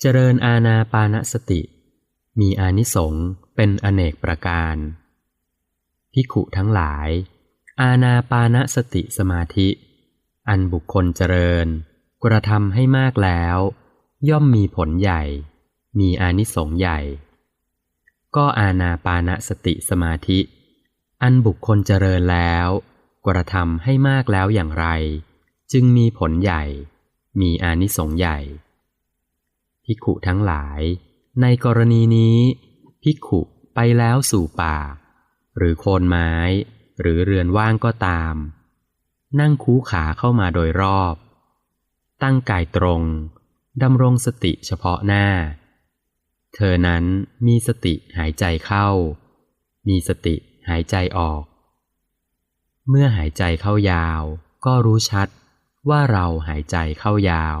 เจริญอาณาปานสติ มีอานิสงส์เป็นอเนกประการพิขุทั้งหลาย อาณาปานสติสมาธิ อันบุคคลเจริญ กระทำให้มากแล้ว ย่อมมีผลใหญ่ มีอานิสงส์ใหญ่ ก็อาณาปานสติสมาธิ อันบุคคลเจริญแล้ว กระทำให้มากแล้วอย่างไร จึงมีผลใหญ่ มีอานิสงส์ใหญ่ ภิกขุทั้งหลาย ในกรณีนี้ ภิกขุไปแล้วสู่ป่า หรือโคนไม้ หรือเรือนว่างก็ตาม นั่งคูขาเข้ามาโดยรอบ ตั้งกายตรงดำรงสติเฉพาะหน้า เธอนั้นมีสติหายใจเข้า มีสติหายใจออก เมื่อหายใจเข้ายาว ก็รู้ชัดว่าเราหายใจเข้ายาว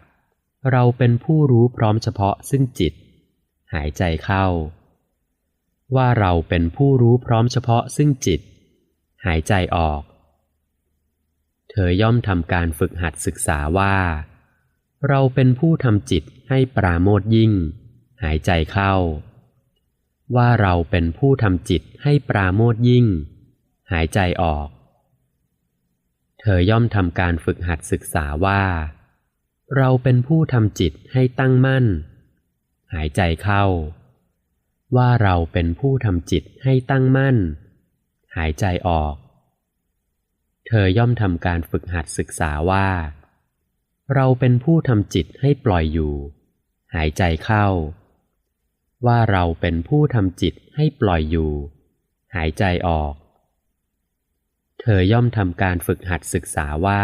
เราเป็นผู้รู้พร้อมเฉพาะซึ่งจิต หายใจเข้า ว่าเราเป็นผู้รู้พร้อมเฉพาะซึ่งจิต หายใจออก เธอย่อมทำการฝึกหัดศึกษาว่า เราเป็นผู้ทำจิตให้ปราโมทยิ่ง หายใจเข้า ว่าเราเป็นผู้ทำจิตให้ปราโมทยิ่ง หายใจออก เธอย่อมทำการฝึกหัดศึกษาว่า เราเป็นผู้ทำจิตให้ตั้งมั่น หายใจเข้า ว่าเราเป็นผู้ทำจิตให้ตั้งมั่น หายใจออก เธอย่อมทำการฝึกหัดศึกษาว่า เราเป็นผู้ทำจิตให้ปล่อยอยู่ หายใจเข้า ว่าเราเป็นผู้ทำจิตให้ปล่อยอยู่ หายใจออก เธอย่อมทำการฝึกหัดศึกษาว่า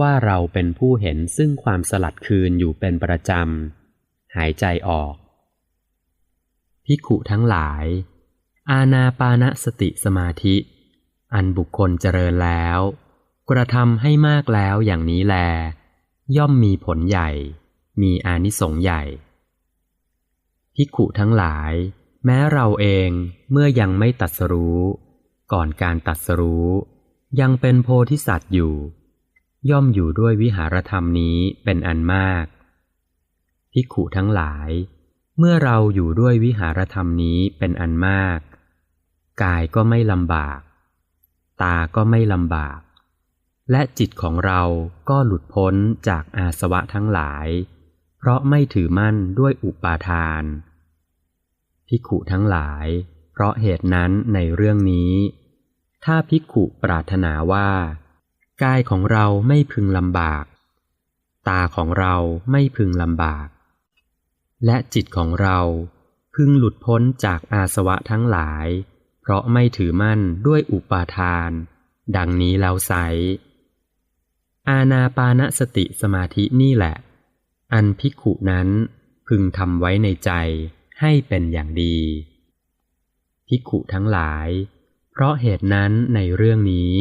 ว่าเราเป็นผู้เห็นซึ่งความสลัดคืนอยู่เป็นประจำ หายใจออก พิขุทั้งหลาย อาณาปานสติสมาธิ อันบุคคลเจริญแล้ว กระทำให้มากแล้วอย่างนี้แล ย่อมมีผลใหญ่ มีอานิสงส์ใหญ่ภิขุทั้งหลาย แม้เราเองเมื่อยังไม่ตัดสรู้ ก่อนการตัดสรู้ ยังเป็นโพธิสัตว์อยู่ ย่อมอยู่ด้วยวิหารธรรมนี้เป็นอันมากภิกขุทั้งหลาย เมื่อเราอยู่ด้วยวิหารธรรมนี้เป็นอันมาก กายก็ไม่ลำบาก ตาก็ไม่ลำบาก และจิตของเราก็หลุดพ้นจากอาสวะทั้งหลาย เพราะไม่ถือมั่นด้วยอุปาทานภิกขุทั้งหลาย เพราะเหตุนั้นในเรื่องนี้ ถ้าภิกขุปรารถนาว่า กายของเราไม่พึงลำบาก ตาของเราไม่พึงลำบาก และจิตของเราพึงหลุดพ้นจากอาสวะทั้งหลาย เพราะไม่ถือมั่นด้วยอุปาทาน ดังนี้แล้วไซอาณาปานสติสมาธินี่แหละ อันภิกขุนั้นพึงทำไว้ในใจให้เป็นอย่างดี ภิกขุทั้งหลาย เพราะเหตุนั้นในเรื่องนี้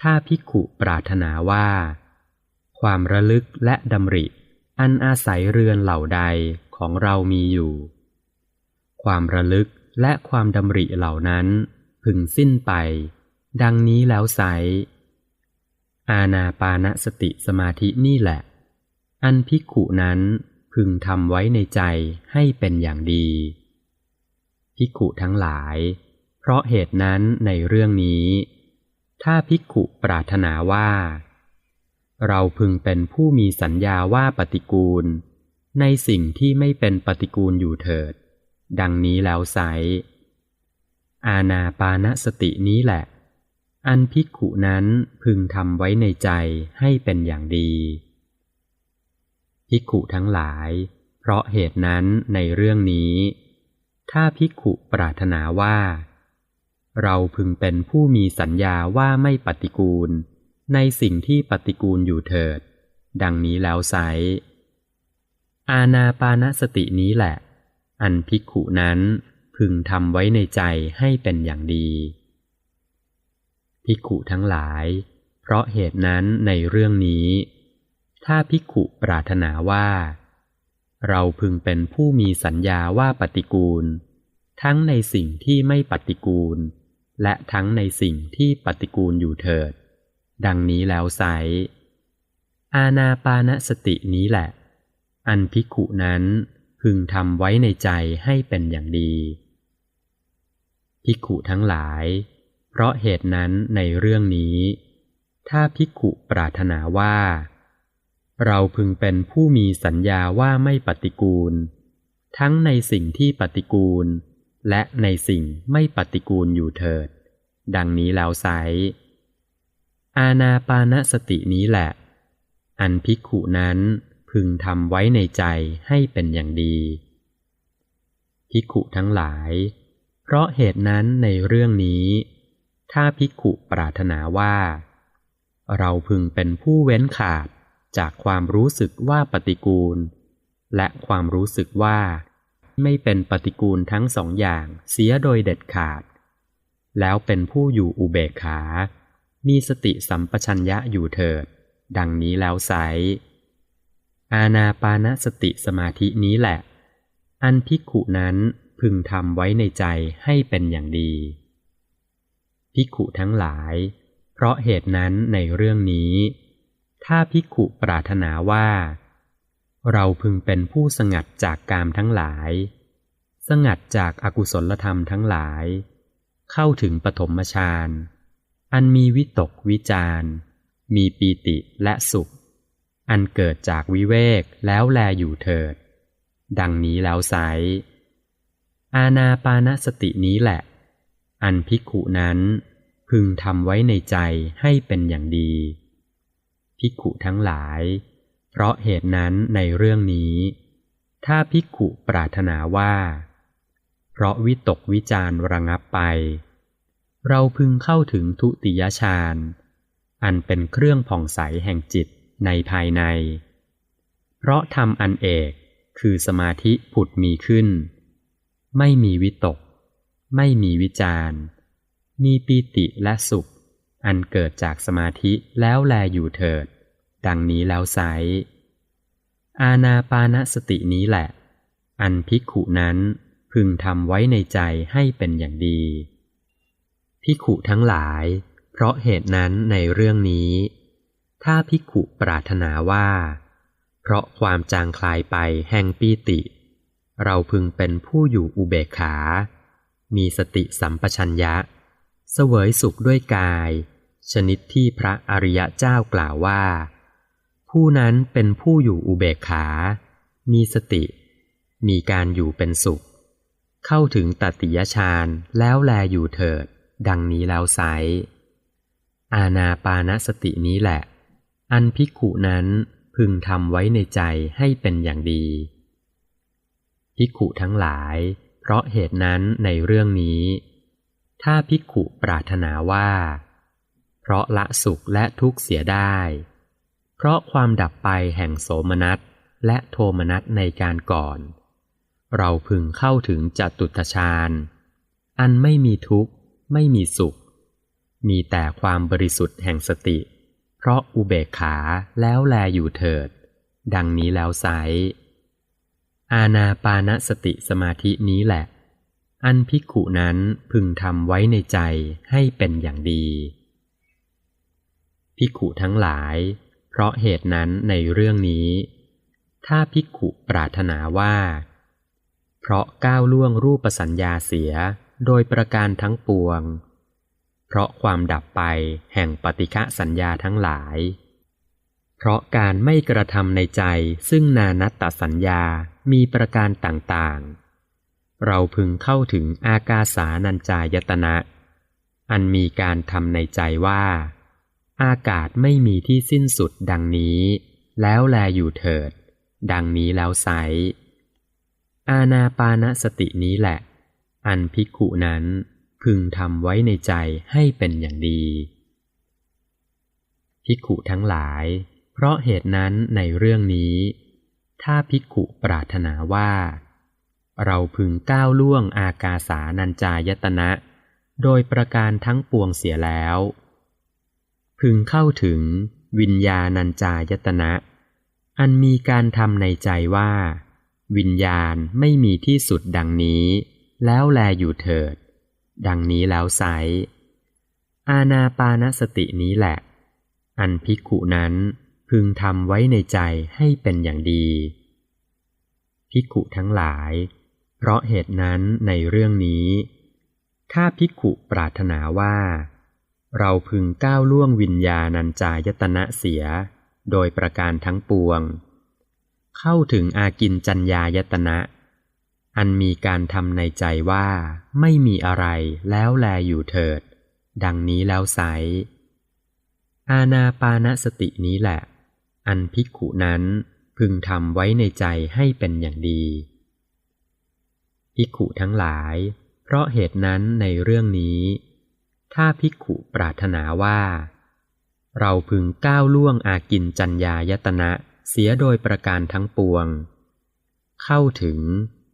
ถ้าภิกขุปรารถนาว่า ความระลึกและดำริ อันอาศัยเรือนเหล่าใดของเรามีอยู่ ความระลึกและความดำริเหล่านั้นพึงสิ้นไป ดังนี้แล้วไซอาณาปานสติสมาธินี่แหละ อันภิกขุนั้นพึงทำไว้ในใจให้เป็นอย่างดีภิกขุทั้งหลาย เพราะเหตุนั้นในเรื่องนี้ ถ้าภิกขุปรารถนาว่า เราพึงเป็นผู้มีสัญญาว่าปฏิกูล ในสิ่งที่ไม่เป็นปฏิกูลอยู่เถิด ดังนี้แล้วไซอาณาปานสตินี้แหละ อันภิกขุนั้นพึงทำไว้ในใจให้เป็นอย่างดี ภิกขุทั้งหลาย เพราะเหตุนั้นในเรื่องนี้ ถ้าภิกขุปรารถนาว่า เราพึงเป็นผู้มีสัญญาว่าไม่ปฏิกูล ในสิ่งที่ปฏิกูลอยู่เถิด ดังนี้แล้วไซอาณาปานสตินี้แหละ อันภิกขุนั้นพึงทำไว้ในใจให้เป็นอย่างดี ภิกขุทั้งหลาย เพราะเหตุนั้นในเรื่องนี้ ถ้าภิกขุปรารถนาว่า เราพึงเป็นผู้มีสัญญาว่าปฏิกูล ทั้งในสิ่งที่ไม่ปฏิกูล และทั้งในสิ่งที่ปฏิกูลอยู่เถิด ดังนี้แล้วไซอาณาปานสตินี้แหละ อันภิกขุนั้นพึงทำไว้ในใจให้เป็นอย่างดี ภิกขุทั้งหลาย เพราะเหตุนั้นในเรื่องนี้ ถ้าภิกขุปรารถนาว่า เราพึงเป็นผู้มีสัญญาว่าไม่ปฏิกูล ทั้งในสิ่งที่ปฏิกูล และในสิ่งไม่ปฏิกูลอยู่เถิด ดังนี้แล้วไซอาณาปานสตินี้แหละ อันภิกขุนั้นพึงทำไว้ในใจให้เป็นอย่างดีภิกขุทั้งหลาย เพราะเหตุนั้นในเรื่องนี้ ถ้าภิกขุปรารถนาว่า เราพึงเป็นผู้เว้นขาดจากความรู้สึกว่าปฏิกูล และความรู้สึกว่า ไม่เป็นปฏิกูลทั้งสองอย่างเสียโดยเด็ดขาด แล้วเป็นผู้อยู่อุเบกขา มีสติสัมปชัญญะอยู่เถิด ดังนี้แล้วไซอาณาปานสติสมาธินี้แหละ อันพิกขุนั้นพึงทำไว้ในใจให้เป็นอย่างดี พิกขุทั้งหลาย เพราะเหตุนั้นในเรื่องนี้ ถ้าภิกขุปรารถนาว่า เราพึงเป็นผู้สงัดจากกามทั้งหลาย สงัดจากอากุศลธรรมทั้งหลาย เข้าถึงปฐมฌานอันมีวิตกวิจารมีปีติและสุข อันเกิดจากวิเวกแล้วแลอยู่เถิด ดังนี้แล้วไซอาณาปานสตินี้แหละ อันภิกขุนั้นพึงทำไว้ในใจให้เป็นอย่างดี ภิกขุทั้งหลาย เพราะเหตุนั้นในเรื่องนี้ ถ้าภิกขุปรารถนาว่า เพราะวิตกวิจารระงับไป เราพึงเข้าถึงทุติยฌานอันเป็นเครื่องผ่องใสแห่งจิตในภายใน เพราะทำอันเอกคือสมาธิผุดมีขึ้น ไม่มีวิตก ไม่มีวิจารมีปีติและสุข อันเกิดจากสมาธิแล้วแลอยู่เถิด ดังนี้แล้วไซอาณาปานสตินี้แหละ อันภิกขุนั้นพึงทำไว้ในใจให้เป็นอย่างดี ภิกขุทั้งหลาย เพราะเหตุนั้นในเรื่องนี้ ถ้าภิกขุปรารถนาว่า เพราะความจางคลายไปแห่งปีติ เราพึงเป็นผู้อยู่อุเบกขา มีสติสัมปชัญญะ เสวยสุขด้วยกาย ชนิดที่พระอริยเจ้ากล่าวว่า ผู้นั้นเป็นผู้อยู่อุเบกขา มีสติ มีการอยู่เป็นสุข เข้าถึงตติยฌานแล้วแลอยู่เถิด ดังนี้แล้วไซอาณาปานสตินี้แหละ อันภิกุนั้นพึงทำไว้ในใจให้เป็นอย่างดีภิกุทั้งหลาย เพราะเหตุนั้นในเรื่องนี้ ถ้าภิกุปรารถนาว่า เพราะละสุขและทุกข์เสียได้ เพราะความดับไปแห่งโสมนัสและโทมนัสในการก่อน เราพึงเข้าถึงจตุตฌานอันไม่มีทุกข์ ไม่มีสุข มีแต่ความบริสุทธิ์แห่งสติ เพราะอุเบกขาแล้วแลอยู่เถิด ดังนี้แล้วไซอาณาปานสติสมาธินี้แหละ อันภิกขุนั้นพึงทำไว้ในใจให้เป็นอย่างดี ภิกขุทั้งหลาย เพราะเหตุนั้นในเรื่องนี้ ถ้าภิกขุปรารถนาว่า เพราะก้าวล่วงรูปสัญญาเสียโดยประการทั้งปวง เพราะความดับไปแห่งปฏิฆะสัญญาทั้งหลาย เพราะการไม่กระทำในใจซึ่งนานัตตสัญญามีประการต่างๆ เราพึงเข้าถึงอากาสานัญจายตนะ อันมีการทำในใจว่า อากาศไม่มีที่สิ้นสุดดังนี้ แล้วแลอยู่เถิด ดังนี้แล้วไซอาณาปานสตินี้แหละ อันภิกขุนั้นพึงทำไว้ในใจให้เป็นอย่างดี ภิกขุทั้งหลาย เพราะเหตุนั้นในเรื่องนี้ ถ้าภิกขุปรารถนาว่า เราพึงก้าวล่วงอากาสานัญจายตนะ โดยประการทั้งปวงเสียแล้ว พึงเข้าถึงวิญญาณัญจายตนะ อันมีการทำในใจว่า วิญญาณไม่มีที่สุดดังนี้ แล้วแลอยู่เถิด ดังนี้แล้วไซอาณาปานสตินี้แหละ อันภิกขุนั้นพึงทำไว้ในใจให้เป็นอย่างดีภิกขุทั้งหลาย เพราะเหตุนั้นในเรื่องนี้ ถ้าภิกขุปรารถนาว่า เราพึงก้าวล่วงวิญญาณัญจายตนะเสีย โดยประการทั้งปวง เข้าถึงอากินจัญญายตนะ อันมีการทำในใจว่าไม่มีอะไรแล้วแลอยู่เถิด ดังนี้แล้วไซอาณาปานสตินี้แหละ อันภิกขุนั้นพึงทำไว้ในใจให้เป็นอย่างดีภิกขุทั้งหลาย เพราะเหตุนั้นในเรื่องนี้ ถ้าภิกขุปรารถนาว่า เราพึงก้าวล่วงอากินจัญญายตนะเสียโดยประการทั้งปวง เข้าถึง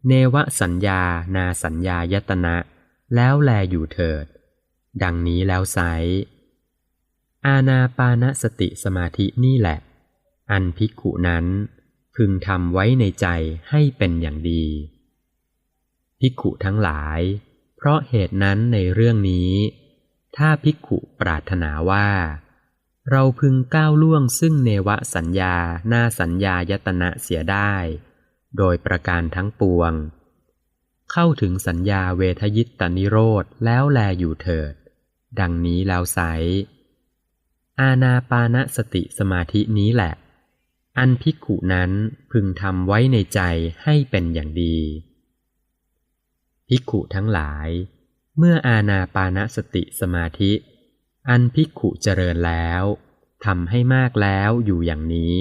เนวสัญญานาสัญญายตนะ แล้วแลอยู่เถิด ดังนี้แล้วไซอาณาปานสติสมาธินี่แหละ อันภิกขุนั้น พึงทำไว้ในใจให้เป็นอย่างดี ภิกขุทั้งหลาย เพราะเหตุนั้นในเรื่องนี้ ถ้าภิกขุปรารถนาว่า เราพึงก้าวล่วงซึ่งเนวสัญญาหน้าสัญญายตนะเสียได้ โดยประการทั้งปวง เข้าถึงสัญญาเวทยิตตนิโรธแล้วแลอยู่เถิด ดังนี้แล้วไซอาณาปานสติสมาธินี้แหละ อันภิกขุนั้นพึงทำไว้ในใจให้เป็นอย่างดี ภิกขุทั้งหลาย เมื่ออาณาปานสติสมาธิ อันภิกขุเจริญแล้วทำให้มากแล้วอยู่อย่างนี้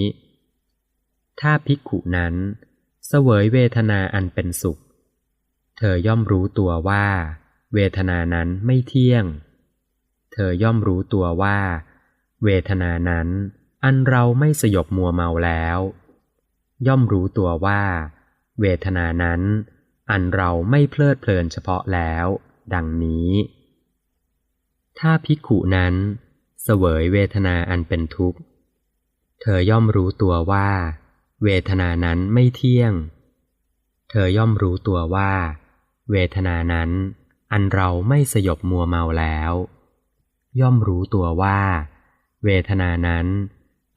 ถ้าภิกขุนั้น เสวยเวทนาอันเป็นสุข เธอย่อมรู้ตัวว่า เวทนานั้นไม่เที่ยง เธอย่อมรู้ตัวว่า เวทนานั้น อันเราไม่สยบมัวเมาแล้ว ย่อมรู้ตัวว่า เวทนานั้น อันเราไม่เพลิดเพลินเฉพาะแล้ว ดังนี้ ถ้าภิกขุนั้นเสวยเวทนาอันเป็นทุกข์ เธอย่อมรู้ตัวว่า เวทนานั้นไม่เที่ยง เธอย่อมรู้ตัวว่า เวทนานั้นอันเราไม่สยบมัวเมาแล้ว ย่อมรู้ตัวว่า เวทนานั้น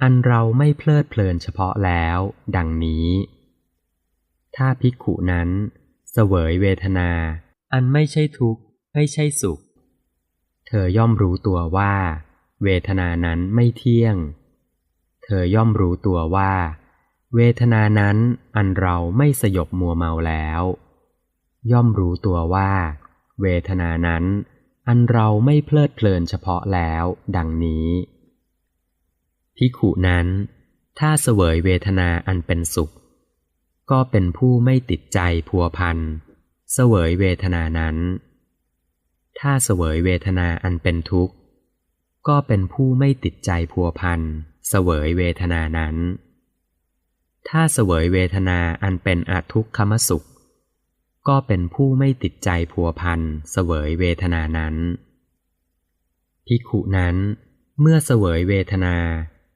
อันเราไม่เพลิดเพลินเฉพาะแล้ว ดังนี้ ถ้าภิกขุนั้นเสวยเวทนา อันไม่ใช่ทุกข์ไม่ใช่สุข เธอย่อมรู้ตัวว่า เวทนานั้นไม่เที่ยง เธอย่อมรู้ตัวว่า เวทนานั้นอันเราไม่สยบมัวเมาแล้ว ย่อมรู้ตัวว่า เวทนานั้นอันเราไม่เพลิดเพลินเฉพาะแล้ว ดังนี้พิขุนั้น ถ้าเสวยเวทนาอันเป็นสุข ก็เป็นผู้ไม่ติดใจพัวพัน เสวยเวทนานั้น ถ้าเสวยเวทนาอันเป็นทุกข์ ก็เป็นผู้ไม่ติดใจพัวพันเสวยเวทนานั้น ถ้าเสวยเวทนาอันเป็นอทุกขมสุข ก็เป็นผู้ไม่ติดใจพัวพันเสวยเวทนานั้นพิขุนั้น เมื่อเสวยเวทนา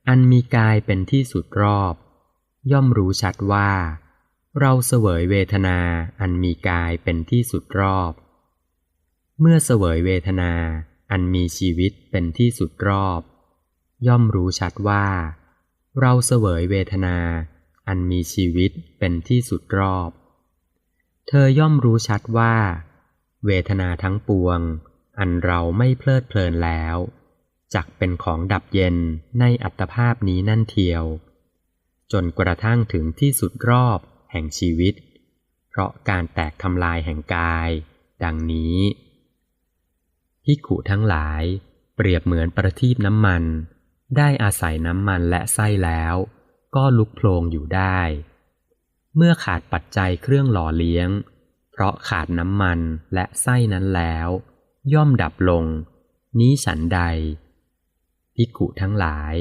อันมีกายเป็นที่สุดรอบ ย่อมรู้ชัดว่า เราเสวยเวทนาอันมีกายเป็นที่สุดรอบ เมื่อเสวยเวทนาอันมีชีวิตเป็นที่สุดรอบ ย่อมรู้ชัดว่า เราเสวยเวทนาอันมีชีวิตเป็นที่สุดรอบ เธอย่อมรู้ชัดว่า เวทนาทั้งปวง อันเราไม่เพลิดเพลินแล้วจักเป็นของดับเย็นในอัตภาพนี้นั่นเทียว จนกระทั่งถึงที่สุดรอบ ห่งชีวิต เพราะการแตกทำลายแห่งกาย ดังนี้พิกขุทั้งหลาย เปรียบเหมือนประทีปน้ำมัน ได้อาศัยน้ำมันและไส้แล้ว ก็ลุกโพลงอยู่ได้ เมื่อขาดปัจจัยเครื่องหล่อเลี้ยง เพราะขาดน้ำมันและไส้นั้นแล้ว ย่อมดับลง นี้ฉันใดภิกุทั้งหลาย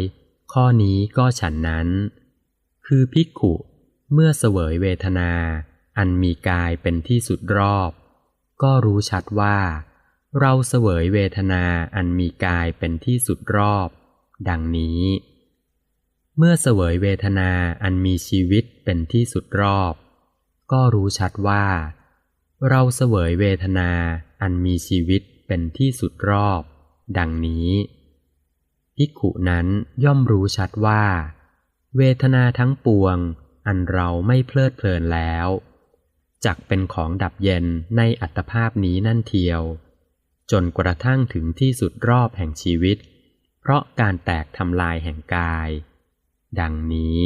ข้อนี้ก็ฉันนั้น คือภิกุ เมื่อเสวยเวทนา อันมีกายเป็นที่สุดรอบ ก็รู้ชัดว่า เราเสวยเวทนาอันมีกายเป็นที่สุดรอบ ดังนี้ เมื่อเสวยเวทนาอันมีชีวิตเป็นที่สุดรอบ ก็รู้ชัดว่า เราเสวยเวทนาอันมีชีวิตเป็นที่สุดรอบ ดังนี้ภิกขุนั้นย่อมรู้ชัดว่า เวทนาทั้งปวง อันเราไม่เพลิดเพลินแล้วจักเป็นของดับเย็นในอัตภาพนี้นั่นเทียว จนกระทั่งถึงที่สุดรอบแห่งชีวิต เพราะการแตกทำลายแห่งกาย ดังนี้